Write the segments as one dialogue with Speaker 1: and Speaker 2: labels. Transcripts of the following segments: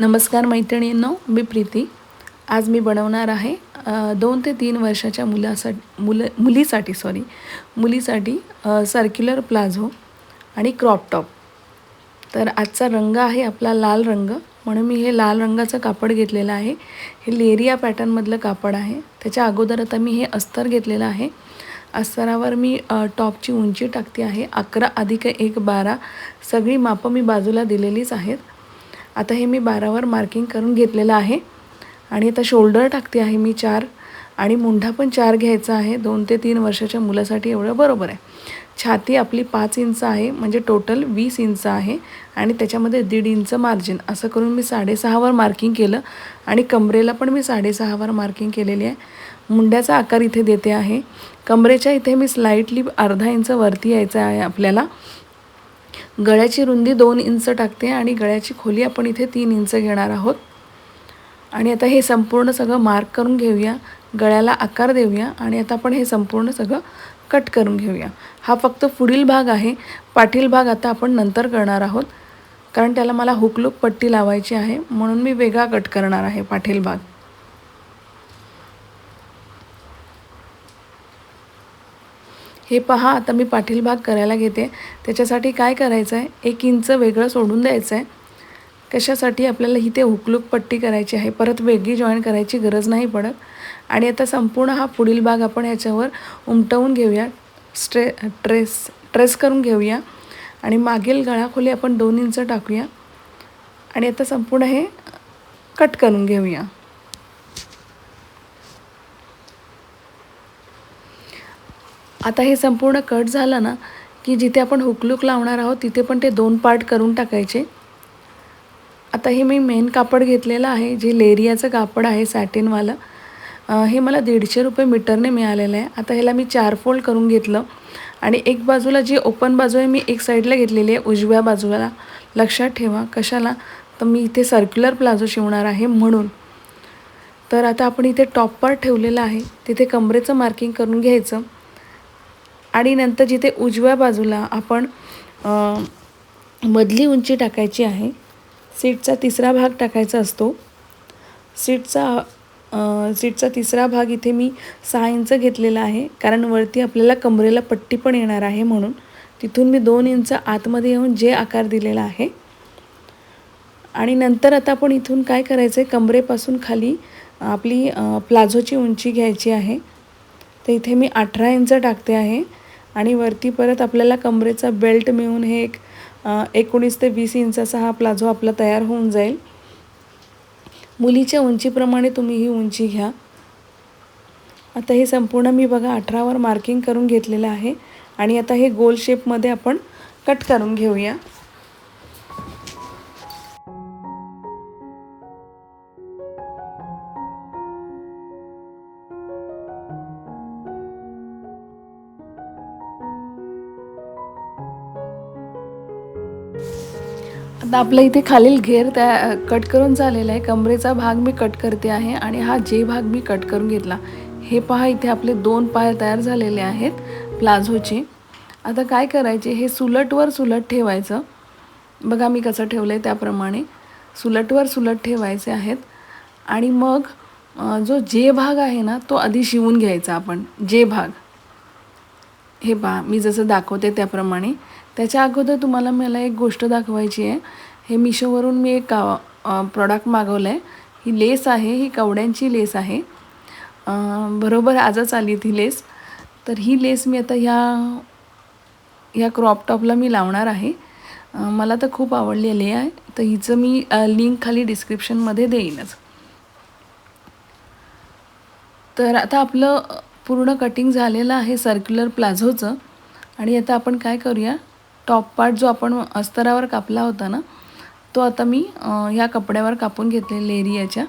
Speaker 1: नमस्कार मैत्रिणींनो मी प्रीती. आज मी बनवणार आहे दोन ते तीन वर्षाच्या मुलासाठी मुलं मुलीसाठी सॉरी मुलीसाठी सर्क्युलर प्लाझो आणि क्रॉप टॉप तर आजचा रंग आहे आपला लाल रंग. म्हणून मी हे लाल रंगाचं कापड घेतलेलं आहे. हे लेरिया पॅटर्नमधलं कापड आहे. त्याच्या अगोदर आता मी हे अस्तर घेतलेलं आहे. अस्तरावर मी टॉपची उंची टाकते आहे. अकरा अधिक एक बारा सगळी मापं मी बाजूला दिलेलीच आहेत. आता हे मी बारावर मार्किंग करून घेतलेलं आहे. आणि आता शोल्डर टाकते आहे मी चार आणि मुंढा पण चार घ्यायचा आहे. दोन ते तीन वर्षाच्या मुलासाठी एवढं बरोबर आहे. छाती आपली पाच इंच आहे म्हणजे टोटल वीस इंच आहे आणि त्याच्यामध्ये दीड इंच मार्जिन असं करून मी साडेसहावर मार्किंग केलं आणि कमरेला पण मी साडेसहावर मार्किंग केलेली आहे. मुंड्याचा आकार इथे देते आहे. कमरेच्या इथे मी स्लाईटली अर्धा इंच वरती यायचं आहे आपल्याला. गळ्याची रुंदी दोन इंच टाकते आणि गळ्याची खोली आपण इथे तीन इंच घेणार आहोत. आणि आता हे संपूर्ण सगळं मार्क करून घेऊया. गळ्याला आकार देऊया आणि आता आपण हे संपूर्ण सगळं कट करून घेऊया. हा फक्त पुढील भाग आहे. पाठील भाग आता आपण नंतर करणार आहोत. कारण त्याला मला हुकलूक पट्टी लावायची आहे. म्हणून मी वेगळा कट करणार आहे पाठील भाग. हे पहा आता मी पाठील भाग करायला घेते. त्याच्यासाठी काय करायचं आहे एक इंच वेगळं सोडून द्यायचं आहे कशासाठी आपल्याला इथे हुकलूक पट्टी करायची आहे? परत वेगळी जॉईन करायची गरज नाही पडत. आणि आता संपूर्ण हा पुढील भाग आपण ह्याच्यावर उमटवून घेऊया. स्ट्रे ट्रेस ट्रेस करून घेऊया. आणि मागील गळाखोली आपण दोन इंच टाकूया. आणि आता संपूर्ण हे कट करून घेऊया. आता हे संपूर्ण कट झालं ना की जिथे आपण हुकलूक लावणार आहोत तिथे पण ते दोन पार्ट करून टाकायचे. आता हे मी मेन कापड घेतलेलं आहे जे लेरियाचं कापड आहे सॅटिनवालं हे मला दीडशे रुपये मीटरने मिळालेलं आहे. आता ह्याला मी चार फोल्ड करून घेतलं. आणि एक बाजूला जी ओपन बाजू आहे मी एक साईडला घेतलेली आहे उजव्या बाजूला. लक्षात ठेवा कशाला? तर मी इथे सर्क्युलर प्लाझो शिवणार आहे म्हणून. तर आता आपण इथे टॉप पार्ट ठेवलेला आहे. तिथे कमरेचं मार्किंग करून घ्यायचं. आणि नंतर जिथे उजव्या बाजूला आपण मधली उंची टाकायची आहे सीटचा तिसरा भाग टाकायचा असतो. सीटचा सीटचा तिसरा भाग इथे मी सहा इंच घेतलेला आहे कारण वरती आपल्याला कमरेला पट्टी पण येणार आहे म्हणून. तिथून मी दोन इंच आतमध्ये येऊन जे आकार दिलेला आहे. आणि नंतर आता आपण इथून काय करायचं आहे कमरेपासून खाली आपली प्लाझोची उंची घ्यायची आहे. तर इथे मी अठरा इंच टाकते आहे. आणि वरती परत आपल्याला कमरेचा बेल्ट मिळून हे एक एकोणीस ते वीस इंचाचा हा प्लाझो आपला तयार होऊन जाईल. मुलीच्या उंचीप्रमाणे तुम्ही ही उंची घ्या. आता हे संपूर्ण मी बघा अठरावर मार्किंग करून घेतलेलं आहे. आणि आता हे गोल शेपमध्ये आपण कट करून घेऊया. आता आपल्या इथे खालील घेर त्या कट करून झालेला आहे. कमरेचा भाग मी कट करते आहे आणि हा जे भाग मी कट करून घेतला हे पहा इथे आपले दोन पाय तयार झालेले आहेत प्लाझोचे. आता काय करायचे हे सुलटवर सुलट ठेवायचं. बघा मी कसं ठेवलं आहे त्याप्रमाणे. सुलटवर सुलट ठेवायचे आहेत आणि मग जो जे भाग आहे ना तो आधी शिवून घ्यायचा आपण. जे भाग. हे पहा मी जसं दाखवते त्याप्रमाणे. त्याच्या अगोदर तुम्हाला मला एक गोष्ट दाखवायची आहे. हे मिशोवरून मी एक प्रॉडक्ट मागवलं आहे ही लेस आहे ही कवड्यांची लेस आहे. बरोबर आजच आली ती लेस. तर ही लेस मी आता ह्या ह्या क्रॉप टॉपला मी लावणार आहे. मला तर खूप आवडलेली आहे. तर हिचं मी लिंक खाली डिस्क्रिप्शनमध्ये देईनच. तर आता आपलं पूर्ण कटिंग झालेलं आहे सर्क्युलर प्लाझोचं. आणि आता आपण काय करूया? टॉप पार्ट जो आपण अस्तरावर कापला होता ना तो आता मी ह्या कपड्यावर कापून घेतले एरियाच्या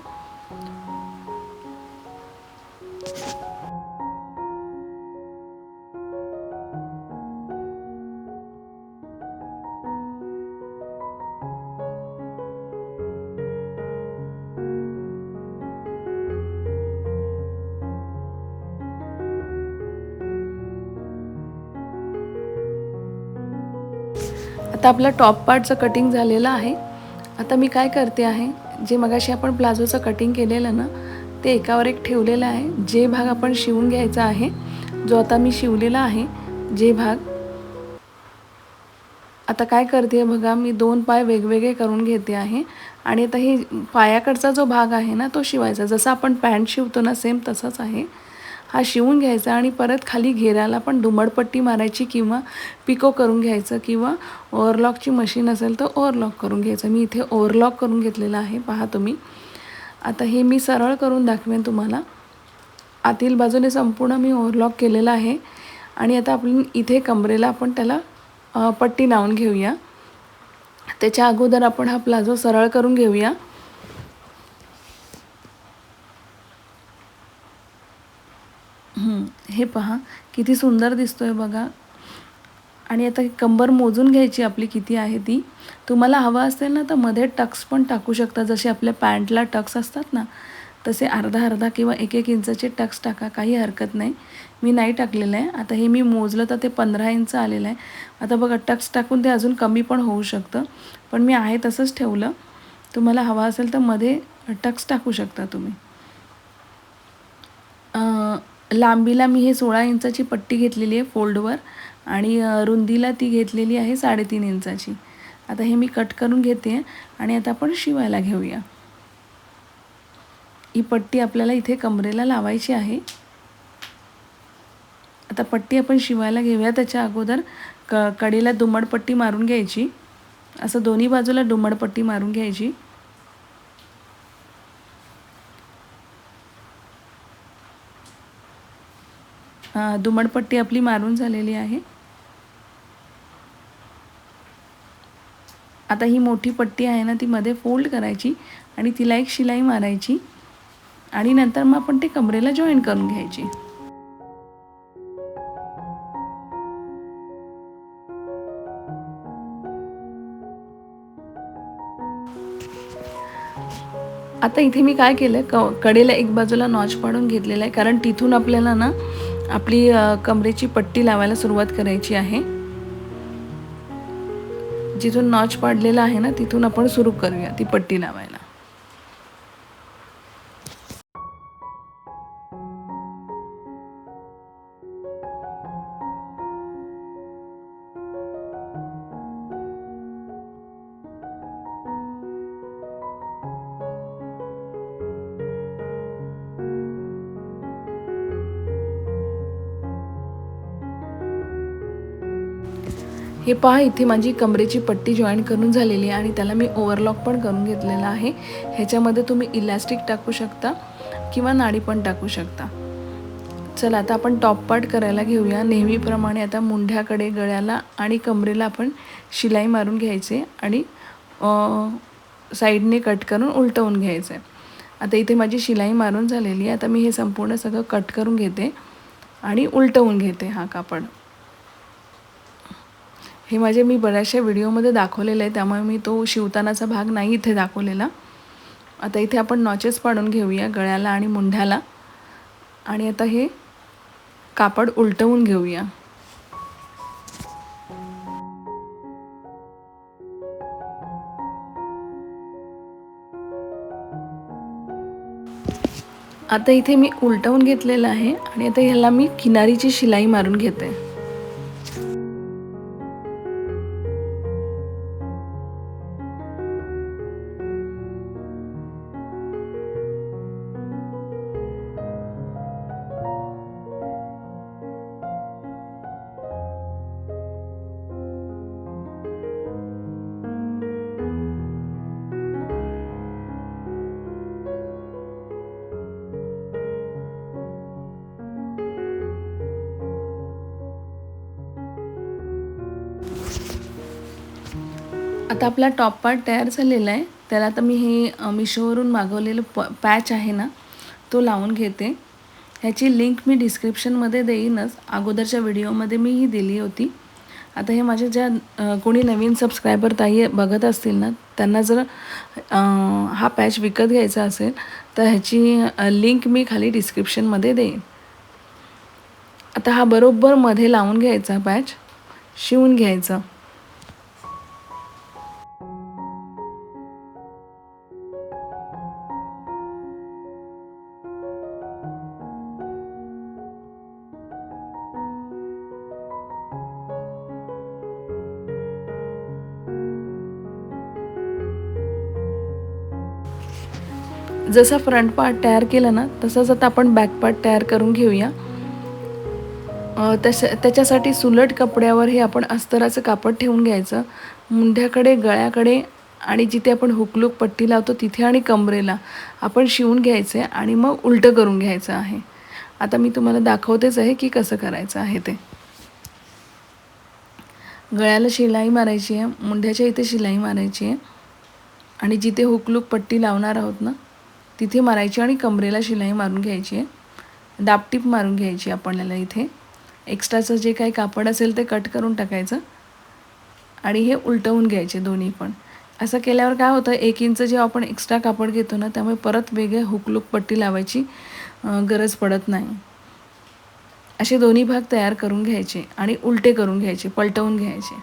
Speaker 1: आता आपला टॉप पार्टचं कटिंग झालेलं आहे. आता मी काय करते आहे जे मगाशी आपण प्लाझोचं कटिंग केलेलं ना ते एकावर एक ठेवलेलं आहे. जे भाग आपण शिवून घ्यायचा आहे जो आता मी शिवलेला आहे जे भाग. आता काय करते बघा मी दोन पाय वेगवेगळे करून घेते आहे. आणि आता हे पायाकडचा जो भाग आहे ना तो शिवायचा. जसं आपण पॅन्ट शिवतो ना सेम तसाच आहे. हा शिवून घ्यायचा आणि परत खाली घेराला पण दुमडपट्टी मारायची किंवा पिको करून घ्यायचं किंवा ओव्हरलॉकची मशीन असेल तर ओव्हरलॉक करून घ्यायचं. मी इथे ओव्हरलॉक करून घेतलेलं आहे. पहा तुम्ही. आता हे मी सरळ करून दाखवेन तुम्हाला. आतील बाजूने संपूर्ण मी ओव्हरलॉक केलेलं आहे. आणि आता आपण इथे कमरेला आपण त्याला पट्टी लावून घेऊया. त्याच्या अगोदर आपण हा प्लाझो सरळ करून घेऊया. हे पहा किती सुंदर दिसतो आहे बघा. आणि आता कंबर मोजून घ्यायची आपली किती आहे ती. तुम्हाला हवं असेल ना तर मध्ये टक्स पण टाकू शकता. जसे आपल्या पॅन्टला टक्स असतात ना तसे अर्धा अर्धा किंवा एक एक इंचाचे टक्स टाका काही हरकत नाही. मी नाही टाकलेलं आहे. आता हे मी मोजलं तर ते पंधरा इंच आलेलं आहे. आता बघा टक्स टाकून ते अजून कमी पण होऊ शकतं. पण मी आहे तसंच ठेवलं. तुम्हाला हवा असेल तर मध्ये टक्स टाकू शकता तुम्ही. लांबीला मी हे सोळा इंचाची पट्टी घेतलेली आहे फोल्डवर आणि रुंदीला ती घेतलेली आहे साडेतीन इंचाची. आता हे मी कट करून घेते आणि आता आपण शिवायला घेऊया. ही पट्टी आपल्याला इथे कमरेला लावायची आहे. आता पट्टी आपण शिवायला घेऊया. त्याच्या अगोदर क कडेला दुमडपट्टी मारून घ्यायची. असं दोन्ही बाजूला दुमडपट्टी मारून घ्यायची. दुमडपट्टी आपली मारून झालेली आहे. आता ही मोठी पट्टी आहे ना ती मध्ये फोल्ड करायची आणि तिला एक शिलाई मारायची आणि नंतर मग आपण ते कमरेला जॉईन करून घ्यायची. आता इथे मी काय केलं क कडेला एक बाजूला नॉच पाडून घेतलेला आहे कारण तिथून आपल्याला ना आपली कमरेची पट्टी लावायला सुरुवात करायची आहे. जिथून नॉच पाडलेला आहे ना तिथून आपण सुरू करूया ती पट्टी लावायला. हे पहा इथे माझी कमरेची पट्टी जॉईन करून झालेली आहे आणि त्याला मी ओव्हरलॉक पण करून घेतलेला आहे. ह्याच्यामध्ये तुम्ही इलॅस्टिक टाकू शकता किंवा नाडी पण टाकू शकता. चला आता आपण टॉप पार्ट करायला घेऊया. नेहमीप्रमाणे आता मुंढ्याकडे गळ्याला आणि कमरेला आपण शिलाई मारून घ्यायचे आणि साईडने कट करून उलटवून घ्यायचं. आहे आता इथे माझी शिलाई मारून झालेली आहे. आता मी हे संपूर्ण सगळं कट करून घेते आणि उलटवून घेते हा कापड. हे माझे मी बऱ्याचशा व्हिडिओमध्ये दाखवलेलं आहे त्यामुळे मी तो शिवतानाचा भाग नाही इथे दाखवलेला. आता इथे आपण नॉचेस पाडून घेऊया गळ्याला आणि मुंढ्याला. आणि आता हे कापड उलटवून घेऊया. आता इथे मी उलटवून घेतलेलं आहे आणि आता ह्याला मी किनारीची शिलाई मारून घेते. आता आपला टॉप पार्ट तयार झालेला आहे. त्याला आता मी हे मिशोवरून मागवलेलं प पॅच आहे ना तो लावून घेते. ह्याची लिंक मी डिस्क्रिप्शनमध्ये देईनच. अगोदरच्या व्हिडिओमध्ये मी ही दिली होती. आता हे माझ्या ज्या कोणी नवीन सबस्क्रायबर ताई बघत असतील ना त्यांना जर हा पॅच विकत घ्यायचा असेल तर ह्याची लिंक मी खाली डिस्क्रिप्शनमध्ये देईन. आता हा बरोबर मध्ये लावून घ्यायचा पॅच शिवून घ्यायचा. जसा फ्रंट पार्ट तयार केला ना तसाच आता आपण बॅक पार्ट तयार करून घेऊया. तशा त्याच्यासाठी सुलट कपड्यावर हे आपण अस्तराचं कापड ठेवून घ्यायचं. मुंढ्याकडे गळ्याकडे आणि जिथे आपण हुकलूक पट्टी लावतो तिथे आणि कमरेला आपण शिवून घ्यायचं आहे आणि मग उलटं करून घ्यायचं आहे. आता मी तुम्हाला दाखवतेच आहे की कसं करायचं आहे ते. गळ्याला शिलाई मारायची आहे मुंढ्याच्या इथे शिलाई मारायची आहे. आणि जिथे हुकलूक पट्टी लावणार आहोत ना तिथे मारायची आणि कमरेला शिलाई मारून घ्यायची आहे. दापटीप मारून घ्यायची आपल्याला इथे. एक्स्ट्राचं जे काही कापड असेल ते कट करून टाकायचं. आणि हे उलटवून घ्यायचे दोन्ही पण. असं केल्यावर काय होतं एक इंच जेव्हा आपण एक्स्ट्रा कापड घेतो ना त्यामुळे परत वेगळे हुकलूक पट्टी लावायची गरज पडत नाही. असे दोन्ही भाग तयार करून घ्यायचे आणि उलटे करून घ्यायचे पलटवून घ्यायचे.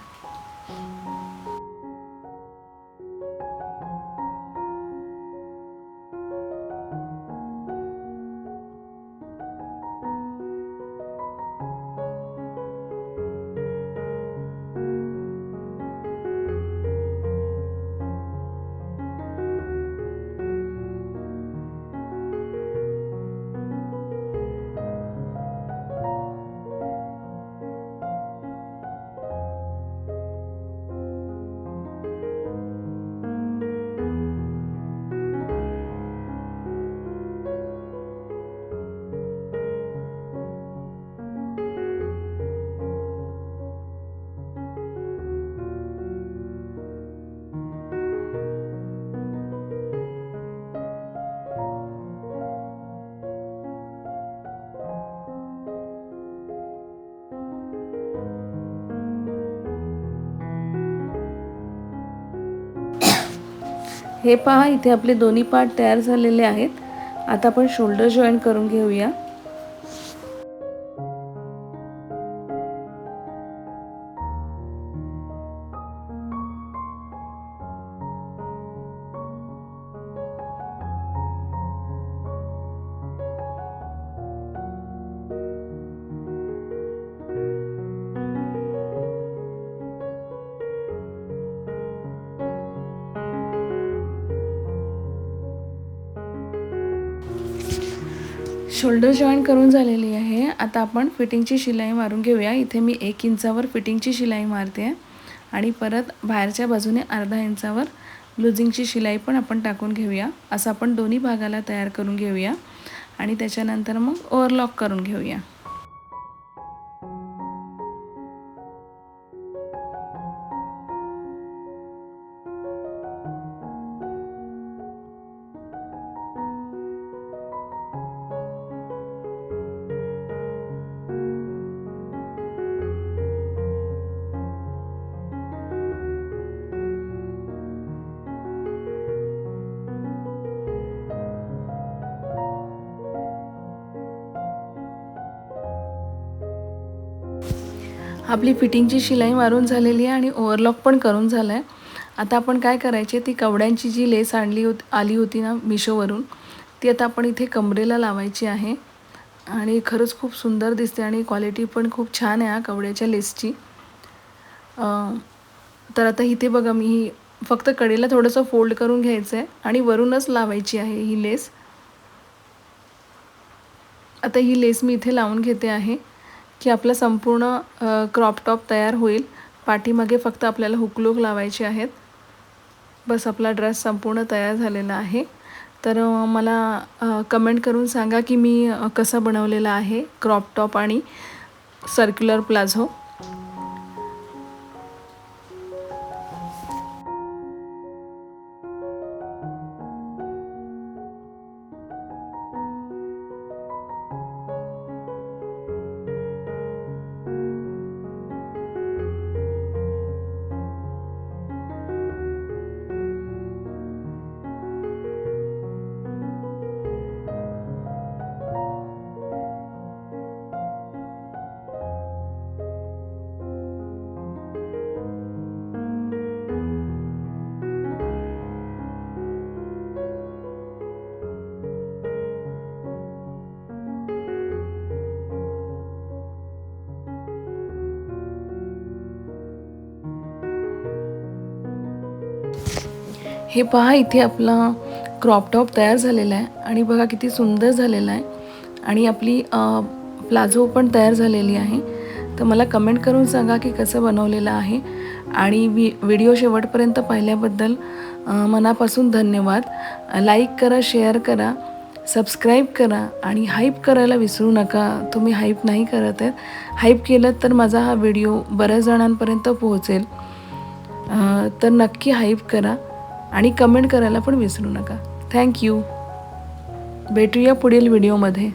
Speaker 1: हे पहा इथे आपले दोन्ही पार्ट तयार झालेले आहेत. आता आपण शोल्डर जॉईन करून घेऊया. शोल्डर जॉईन करून झालेली आहे. आता आपण फिटिंगची शिलाई मारून घेऊया. इथे मी एक इंचावर फिटिंगची शिलाई मारते. आहे आणि परत बाहेरच्या बाजूने अर्धा इंचावर ब्लुझिंगची शिलाई पण आपण टाकून घेऊया. असं आपण दोन्ही भागाला तयार करून घेऊया. आणि त्याच्यानंतर मग ओव्हरलॉक करून घेऊया. आपली फिटिंगची शिलाई मारून झालेली आहे आणि ओव्हरलॉक पण करून झालं आहे आता आपण काय करायचे ती कवड्यांची जी लेस आणली होती आली होती ना मिशोवरून ती आता आपण इथे कमरेला लावायची आहे. आणि खरंच खूप सुंदर दिसते आणि क्वालिटी पण खूप छान आहे हा कवड्याच्या लेसची. तर आता इथे बघा मी ही फक्त कडेला थोडंसं फोल्ड करून घ्यायचं आहे आणि वरूनच लावायची आहे ही लेस. आता ही लेस मी इथे लावून घेते आहे. की आपलं संपूर्ण क्रॉप टॉप तयार होईल. पाठीमागे फक्त आपल्याला हुकलूक लावायचे आहेत. बस आपला ड्रेस संपूर्ण तयार झालेला आहे. तर मला कमेंट करून सांगा की मी कसं कसा बनवलेला आहे क्रॉप टॉप आणि सर्क्युलर प्लाझो हे पहा इथे आपला क्रॉप टॉप तयार झालेला आहे आणि बघा किती सुंदर झालेला आहे. आणि आपली प्लाझो पण तयार झालेली आहे. तर मला कमेंट करून सांगा की कसं बनवलेलं आहे. आणि वि व्हिडिओ शेवटपर्यंत पाहिल्याबद्दल मनापासून धन्यवाद. लाईक करा शेअर करा सबस्क्राईब करा आणि हाईप करायला विसरू नका. तुम्ही हाईप नाही करत आहेत हाईप केलं तर माझा हा व्हिडिओ बऱ्याच जणांपर्यंत पोहोचेल. तर नक्की हाईप करा. आणि कमेंट करायला पण विसरू नका. थँक्यू भेटूया पुढील व्हिडिओमध्ये